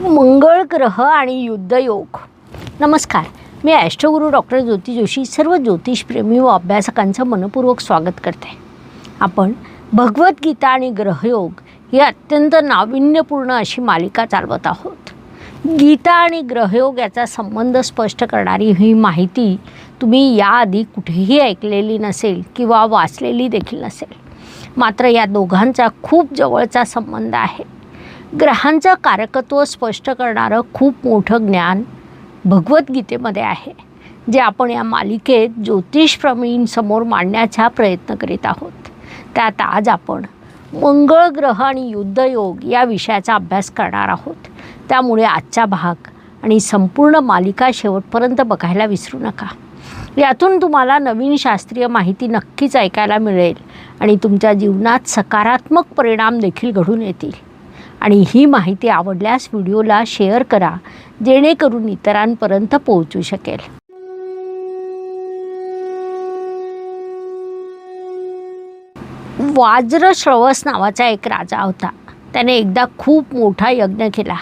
मंगळ ग्रह आणि युद्धयोग. नमस्कार. मी astro guru doctor Jyoti Joshi सर्व ज्योतिषप्रेमी व अभ्यासकांचं मनपूर्वक स्वागत करते. आपण भगवद्गीता आणि ग्रहयोग ही अत्यंत नाविन्यपूर्ण अशी मालिका चालवत आहोत. गीता आणि ग्रहयोग याचा संबंध स्पष्ट करणारी ही माहिती तुम्ही याआधी कुठेही ऐकलेली नसेल किंवा वाचलेली देखील नसेल. मात्र या दोघांचा खूप जवळचा संबंध आहे. ग्रहांचं कारकत्व स्पष्ट करणारं खूप मोठं ज्ञान भगवद्गीतेमध्ये आहे जे आपण या मालिकेत ज्योतिषप्रमींसमोर मांडण्याचा प्रयत्न करीत आहोत. त्यात आज आपण मंगळ ग्रह आणि युद्धयोग या विषयाचा अभ्यास करणार आहोत. त्यामुळे आजचा भाग आणि संपूर्ण मालिका शेवटपर्यंत बघायला विसरू नका. यातून तुम्हाला नवीन शास्त्रीय माहिती नक्कीच ऐकायला मिळेल आणि तुमच्या जीवनात सकारात्मक परिणाम देखील घडून येतील. आणि ही माहिती आवडल्यास व्हिडिओला शेअर करा जेणेकरून इतरांपर्यंत पोहोचू शकेल. वाज्रश्रवस नावाचा एक राजा होता. त्याने एकदा खूप मोठा यज्ञ केला.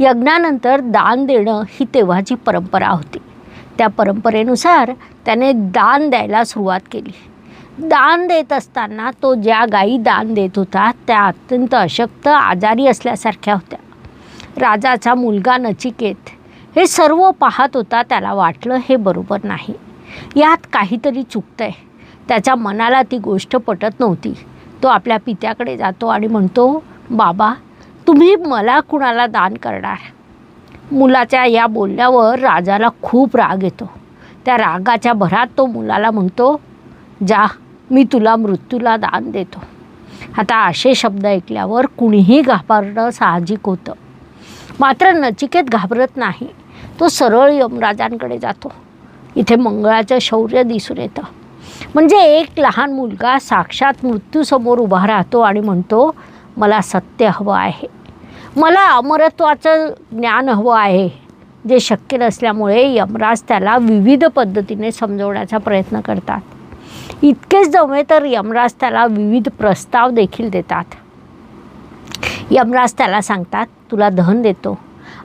यज्ञानंतर दान देणं ही तेव्हाची परंपरा होती. त्या परंपरेनुसार त्याने दान द्यायला सुरुवात केली. दान देत असताना तो ज्या गायी दान देत होता त्या अत्यंत अशक्त आजारी असल्यासारख्या होत्या. राजाचा मुलगा नचिकेत हे सर्व पाहत होता त्याला वाटलं हे बरोबर नाही. यात काहीतरी चुकतं आहे त्याच्या मनाला ती गोष्ट पटत नव्हती. तो आपल्या पित्याकडे जातो आणि म्हणतो बाबा तुम्ही मला कुणाला दान करणार? मुलाच्या या बोलण्यावर राजाला खूप राग येतो. त्या रागाच्या भरात तो मुलाला म्हणतो जा मी तुला मृत्यूला दान देतो. आता असे शब्द ऐकल्यावर कुणीही घाबरणं साहजिक होतं. मात्र नचिकेत घाबरत नाही. तो सरळ यमराजांकडे जातो. इथे मंगळाचं शौर्य दिसून येतं. म्हणजे एक लहान मुलगा साक्षात मृत्यूसमोर उभा राहतो आणि म्हणतो मला सत्य हवं आहे. मला अमरत्वाचं ज्ञान हवं आहे जे शक्य नसल्यामुळे यमराज त्याला विविध पद्धतीने समजवण्याचा प्रयत्न करतात. इतकेच जमे तर यमराज त्याला विविध प्रस्ताव देखील देतात. यमराज त्याला सांगतात तुला धन देतो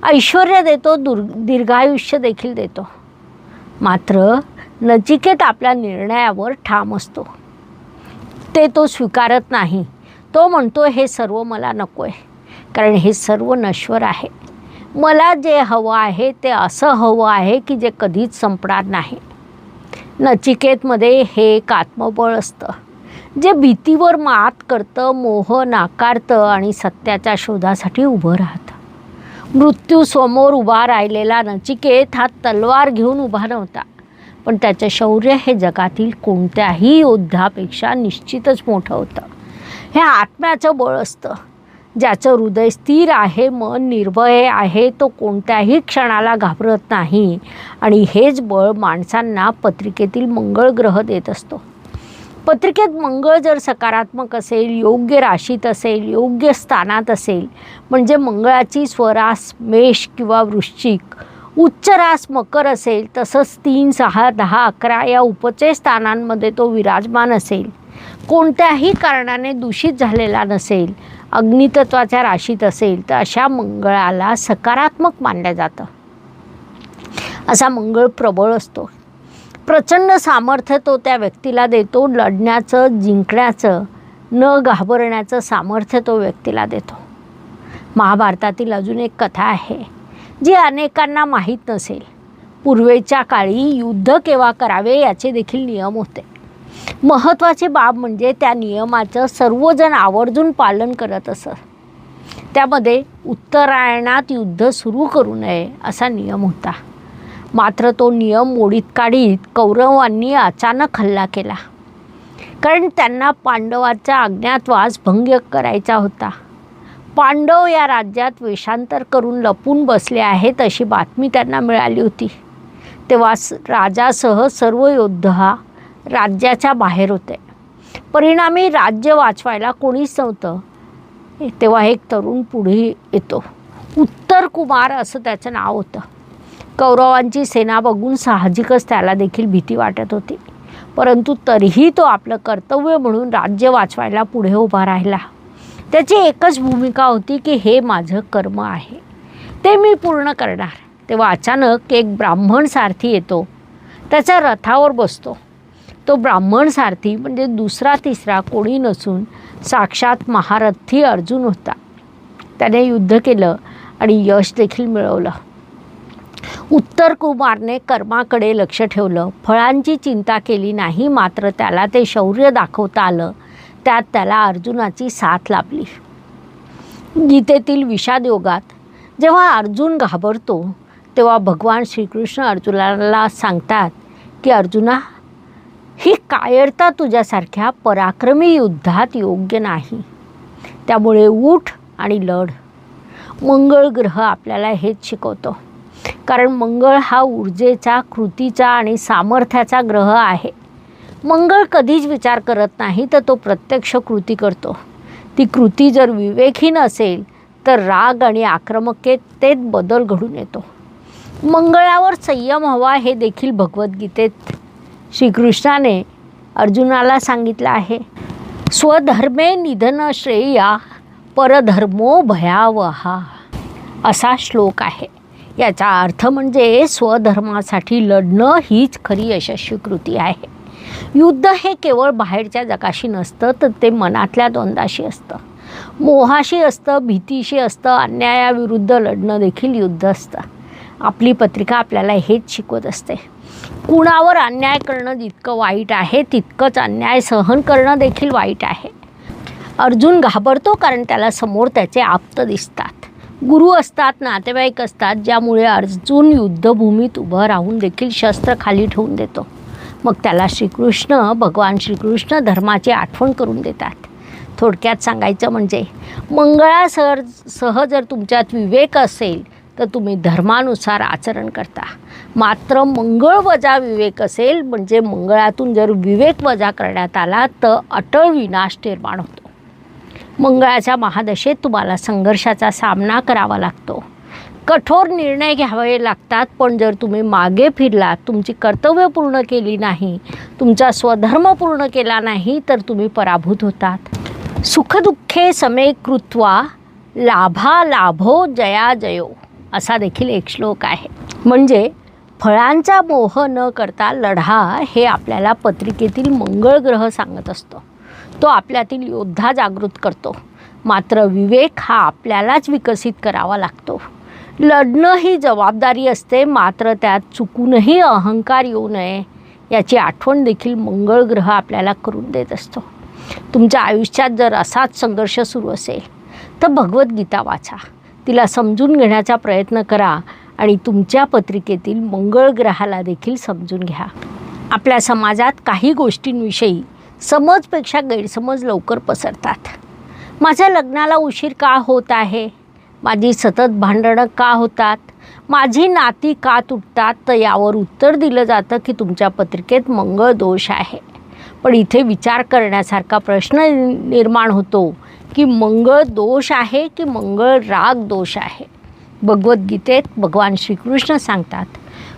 ऐश्वर देतो दुर् दीर्घायुष्य देखील देतो. मात्र नचिकेत आपल्या निर्णयावर ठाम असतो. ते तो स्वीकारत नाही. तो म्हणतो हे सर्व मला नको आहे कारण हे सर्व नश्वर आहे. मला जे हवं आहे ते असं हवं आहे की जे कधीच संपणार नाही. नचिकेतमध्ये हे एक आत्मबळ असतं. जे भीतीवर मात करतं मोह नाकारतं आणि सत्याच्या शोधासाठी उभं राहतं. मृत्यू समोर उभा राहिलेला नचिकेत हा तलवार घेऊन उभा नव्हता. पण त्याचं शौर्य हे जगातील कोणत्याही योद्धापेक्षा निश्चितच मोठं होतं. हे आत्म्याचं बळ असतं. ज्याचं हृदय स्थिर आहे मन निर्भय आहे तो कोणत्याही क्षणाला घाबरत नाही. आणि हेच बळ माणसांना पत्रिकेतील मंगळ ग्रह देत असतो. पत्रिकेत मंगळ जर सकारात्मक असेल योग्य राशीत असेल योग्य स्थानात असेल म्हणजे मंगळाची स्वरास मेष किंवा वृश्चिक उच्च रास मकर असेल तसंच तीन सहा दहा अकरा या उपचय स्थानांमध्ये तो विराजमान असेल. कोणत्याही कारणाने दूषित झालेला नसेल अग्नितत्वाच्या राशीत असेल तर अशा मंगळाला सकारात्मक मानलं जातं. असा मंगळ प्रबळ असतो. प्रचंड सामर्थ्य तो त्या व्यक्तीला देतो लढण्याचं जिंकण्याचं न घाबरण्याचं सामर्थ्य तो व्यक्तीला देतो. महाभारतातील अजून एक कथा आहे जी अनेकांना माहीत नसेल. पूर्वेच्या काळी युद्ध केव्हा करावे याचे देखील नियम होते. महत्त्वाची बाब म्हणजे त्या नियमाचं सर्वजण आवर्जून पालन करत असत त्यामध्ये उत्तरायणात युद्ध सुरू करू नये असा नियम होता. मात्र तो नियम मोडीत काढीत कौरवांनी अचानक हल्ला केला. कारण त्यांना पांडवाचा अज्ञातवास भंग करायचा होता. पांडव या राज्यात वेषांतर करून लपून बसले आहेत अशी बातमी त्यांना मिळाली होती. तेव्हा राजासह सर्व योद्धा राज्याच्या बाहेर होते. परिणामी राज्य वाचवायला कोणीच नव्हतं. तेव्हा एक तरुण पुढे येतो. उत्तर कुमार असं त्याचं नाव होतं. कौरवांची सेना बघून साहजिकच त्याला देखील भीती वाटत होती. परंतु तरीही तो आपलं कर्तव्य म्हणून राज्य वाचवायला पुढे उभा राहिला. त्याची एकच भूमिका होती की हे माझं कर्म आहे. ते मी पूर्ण करणार. तेव्हा अचानक एक ब्राह्मण सारथी येतो. त्याच्या रथावर बसतो. तो ब्राह्मण सारथी म्हणजे दुसरा तिसरा कोणी नसून साक्षात महारथी अर्जुन होता. त्याने युद्ध केलं आणि यश देखील मिळवलं. उत्तर कुमारने कर्माकडे लक्ष ठेवलं. फळांची चिंता केली नाही मात्र त्याला ते शौर्य दाखवता आलं. त्यात त्याला अर्जुनाची साथ लाभली. गीतेतील विषाद योगात जेव्हा अर्जुन घाबरतो तेव्हा भगवान श्रीकृष्ण अर्जुनाला सांगतात की अर्जुना ही कायरता तुझ्यासारख्या पराक्रमी युद्धात योग्य नाही. त्यामुळे उठ आणि लढ. मंगळ ग्रह आपल्याला हेच शिकवतो. कारण मंगळ हा ऊर्जेचा कृतीचा आणि सामर्थ्याचा ग्रह आहे. मंगळ कधीच विचार करत नाही तर तो प्रत्यक्ष कृती करतो. ती कृती जर विवेकहीन असेल तर राग आणि आक्रमकतेत बदल घडून येतो. मंगळावर संयम हवा हे देखील भगवद्गीतेत श्रीकृष्णाने अर्जुनाला सांगितलं आहे स्वधर्मे निधन श्रेया परधर्मो भयावहा. असा श्लोक आहे. याचा अर्थ म्हणजे स्वधर्मासाठी लढणं हीच खरी यशस्वी कृती आहे. युद्ध हे केवळ बाहेरच्या जगाशी नसतं तर ते मनातल्या द्वंद्वाशी असतं. मोहाशी असतं भीतीशी असतं अन्यायाविरुद्ध लढणं देखील युद्ध असतं. आपली पत्रिका आपल्याला हेच शिकवत असते. कुणावर अन्याय करणं जितकं वाईट आहे तितकंच अन्याय सहन करणं देखील वाईट आहे. अर्जुन घाबरतो कारण त्याला समोर त्याचे आप्त दिसतात. गुरु असतात नातेवाईक असतात ज्यामुळे अर्जुन युद्धभूमीत उभं राहून देखील शस्त्र खाली ठेवून देतो. मग त्याला श्रीकृष्ण भगवान श्रीकृष्ण धर्माची आठवण करून देतात. थोडक्यात सांगायचं म्हणजे मंगळासह सह जर तुमच्यात विवेक असेल तर तुम्ही धर्मानुसार आचरण करता. मात्र मंगळ वजा विवेक असेल म्हणजे मंगळातून जर विवेक वजा करण्यात आला तर अटळ विनाश निर्माण होतो. मंगळाच्या महादशेत तुम्हाला संघर्षाचा सामना करावा लागतो. कठोर निर्णय घ्यावे लागतात पण जर तुम्ही मागे फिरलात तुमची कर्तव्य पूर्ण केली नाही तुमचा स्वधर्म पूर्ण केला नाही तर तुम्ही पराभूत होतात. सुखदुःखे समे कृत्वा लाभा लाभो जया जयो. असा देखील एक श्लोक आहे. म्हणजे फळांचा मोह न करता लढा हे आपल्याला पत्रिकेतील मंगळ ग्रह सांगत असतो. तो आपल्यातील योद्धा जागृत करतो. मात्र विवेक हा आपल्यालाच विकसित करावा लागतो. लढणं ही जबाबदारी असते मात्र त्यात चुकूनही अहंकार येऊ नये याची आठवण देखील मंगळ ग्रह आपल्याला करून देत असतो. तुमच्या आयुष्यात जर असाच संघर्ष सुरू असेल तर भगवद्गीता वाचा. तिला समजून घेण्याचा प्रयत्न करा आणि तुमच्या पत्रिकेतील मंगळ ग्रहाला देखील समजून घ्या. आपल्या समाजात काही गोष्टींविषयी समजपेक्षा गैरसमज लवकर पसरतात. माझ्या लग्नाला उशीर का होत आहे? माझी सतत भांडणं का होतात? माझी नाती का तुटतात? तर यावर उत्तर दिलं जातं की तुमच्या पत्रिकेत मंगळ दोष आहे. पण इथे विचार करण्यासारखा प्रश्न निर्माण होतो. की मंगळ दोष आहे की मंगळ राग दोष आहे. भगवद्गीतेत भगवान श्रीकृष्ण सांगतात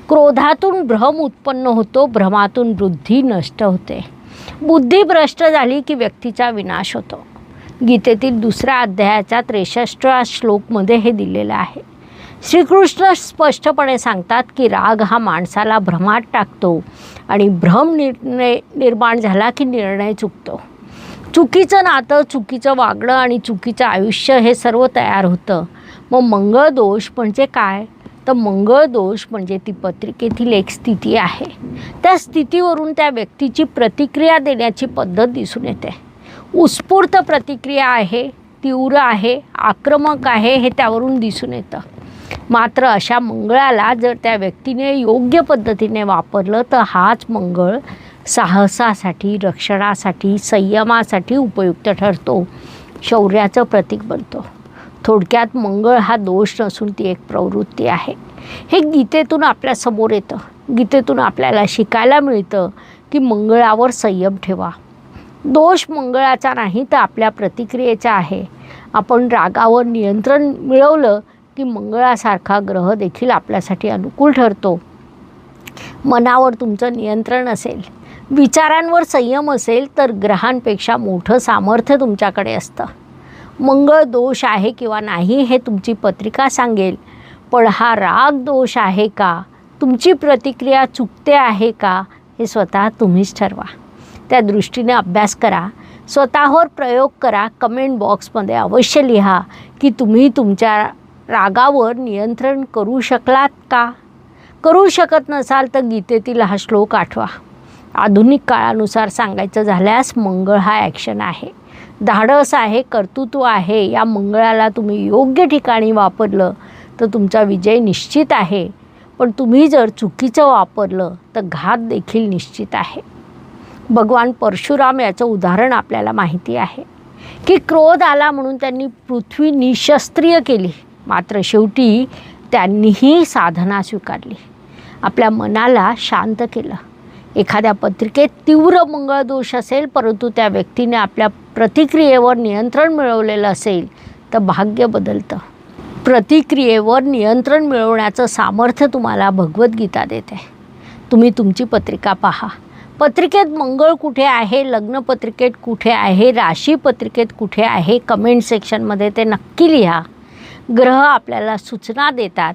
क्रोधातून भ्रम उत्पन्न होतो भ्रमातून बुद्धी नष्ट होते. बुद्धी भ्रष्ट झाली की व्यक्तीचा विनाश होतो. गीतेतील दुसऱ्या अध्यायाच्या त्रेसष्टव्या श्लोकमध्ये हे दिलेलं आहे. श्रीकृष्ण स्पष्टपणे सांगतात की राग हा माणसाला भ्रमात टाकतो आणि भ्रम निर्णय निर्माण झाला की निर्णय चुकतो. चुकीचं नातं चुकीचं वागणं आणि चुकीचं आयुष्य हे सर्व तयार होतं. मग मंगळ दोष म्हणजे काय? तर मंगळ दोष म्हणजे ती पत्रिकेतील एक स्थिती आहे. त्या स्थितीवरून त्या व्यक्तीची प्रतिक्रिया देण्याची पद्धत दिसून येते. उत्स्फूर्त प्रतिक्रिया आहे तीव्र आहे आक्रमक आहे हे त्यावरून दिसून येतं. मात्र अशा मंगळाला जर त्या व्यक्तीने योग्य पद्धतीने वापरलं तर हाच मंगळ साहसासाठी रक्षणासाठी संयमासाठी उपयुक्त ठरतो. शौर्याचं प्रतीक बनतो. थोडक्यात मंगळ हा दोष नसून ती एक प्रवृत्ती आहे. हे गीतेतून आपल्यासमोर येतं. गीतेतून आपल्याला शिकायला मिळतं की मंगळावर संयम ठेवा. दोष मंगळाचा नाही तर आपल्या प्रतिक्रियेचा आहे. आपण रागावर नियंत्रण मिळवलं की मंगळासारखा ग्रह देखील आपल्यासाठी अनुकूल ठरतो. मनावर तुमचं नियंत्रण असेल. विचारांवर संयम असेल तर ग्रहांपेक्षा मोठं सामर्थ्य तुमच्याकडे असतं. मंगळ दोष आहे किंवा नाही हे तुमची पत्रिका सांगेल. पण हा राग दोष आहे का? तुमची प्रतिक्रिया चुकते आहे का? हे स्वतः तुम्हीच ठरवा. त्या दृष्टीने अभ्यास करा. स्वतःवर प्रयोग करा. कमेंट बॉक्समध्ये अवश्य लिहा की तुम्ही तुमच्या रागावर नियंत्रण करू शकलात का? करू शकत नसाल तर गीतेतील हा श्लोक आठवा. आधुनिक काळानुसार सांगायचं झाल्यास मंगळ हा ॲक्शन आहे. धाडस आहे कर्तृत्व आहे या मंगळाला तुम्ही योग्य ठिकाणी वापरलं तर तुमचा विजय निश्चित आहे. पण तुम्ही जर चुकीचं वापरलं तर घात देखील निश्चित आहे. भगवान परशुराम याचं उदाहरण आपल्याला माहिती आहे. की क्रोध आला म्हणून त्यांनी पृथ्वी निशस्त्रीय केली. मात्र शेवटी त्यांनीही साधना स्वीकारली. आपल्या मनाला शांत केलं. एखाद्या पत्रिकेत तीव्र मंगळ दोष असेल परंतु त्या व्यक्तीने आपल्या प्रतिक्रियेवर नियंत्रण मिळवलेलं असेल तर भाग्य बदलतं. प्रतिक्रियेवर नियंत्रण मिळवण्याचं सामर्थ्य तुम्हाला भगवद्गीता देते. तुम्ही तुमची पत्रिका पहा. पत्रिकेत मंगळ कुठे आहे लग्नपत्रिकेत कुठे आहे राशी पत्रिकेत कुठे आहे कमेंट सेक्शनमध्ये ते नक्की लिहा. ग्रह आपल्याला सूचना देतात.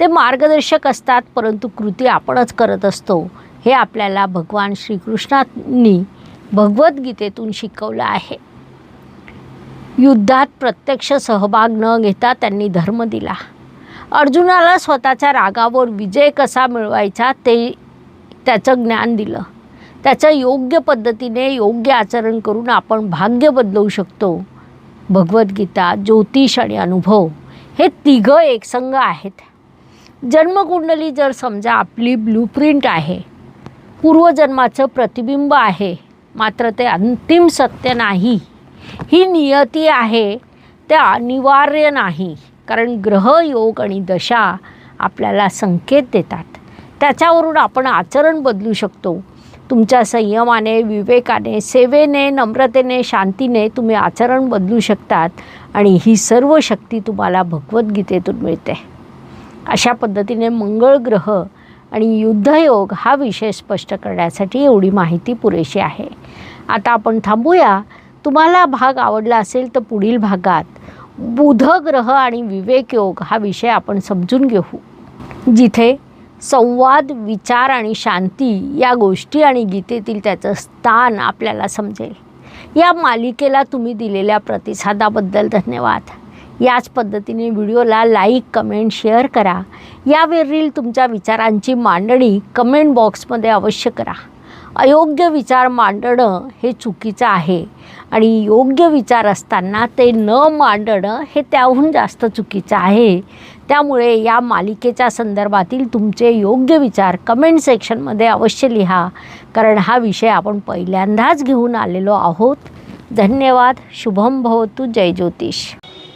ते मार्गदर्शक असतात परंतु कृती आपणच करत असतो. हे आपल्याला भगवान श्रीकृष्णांनी भगवद्गीतेतून शिकवलं आहे. युद्धात प्रत्यक्ष सहभाग न घेता त्यांनी धर्म दिला. अर्जुनाला स्वतःच्या रागावर विजय कसा मिळवायचा ते त्याचं ज्ञान दिलं. त्याचं योग्य पद्धतीने योग्य आचरण करून आपण भाग्य बदलवू शकतो. भगवद्गीता ज्योतिष आणि अनुभव हे तिघं एकसंग आहेत. जन्मकुंडली जर समजा आपली ब्लूप्रिंट आहे पूर्वजन्माचं प्रतिबिंब आहे. मात्र ते अंतिम सत्य नाही. ही नियती आहे ते अनिवार्य नाही. कारण ग्रह योग आणि दशा आपल्याला संकेत देतात. त्याच्यावरून आपण आचरण बदलू शकतो. तुमच्या संयमाने विवेकाने सेवेने नम्रतेने शांतीने तुम्ही आचरण बदलू शकतात आणि ही सर्व शक्ती तुम्हाला भगवद्गीतेतून मिळते. अशा पद्धतीने मंगळ ग्रह आणि युद्धयोग हा विषय स्पष्ट करण्यासाठी एवढी माहिती पुरेशी आहे. आता आपण थांबूया. तुम्हाला भाग आवडला असेल तर पुढील भागात बुध ग्रह आणि विवेक योग हा विषय आपण समजून घेऊ. जिथे संवाद विचार आणि शांती या गोष्टी आणि गीतेतील त्याचं स्थान आपल्याला समजेल. या मालिकेला तुम्ही दिलेल्या प्रतिसादाबद्दल धन्यवाद. याच पद्धतीने व्हिडिओला लाईक कमेंट शेअर करा. यावरील तुमच्या विचारांची मांडणी कमेंट बॉक्समध्ये अवश्य करा. अयोग्य विचार मांडणं हे चुकीचं आहे आणि योग्य विचार असताना ते न मांडणं हे त्याहून जास्त चुकीचं आहे. त्यामुळे या मालिकेच्या संदर्भातील तुमचे योग्य विचार कमेंट सेक्शनमध्ये अवश्य लिहा कारण हा विषय आपण पहिल्यांदाच घेऊन आलेलो आहोत. धन्यवाद शुभम भवतु जय ज्योतिष.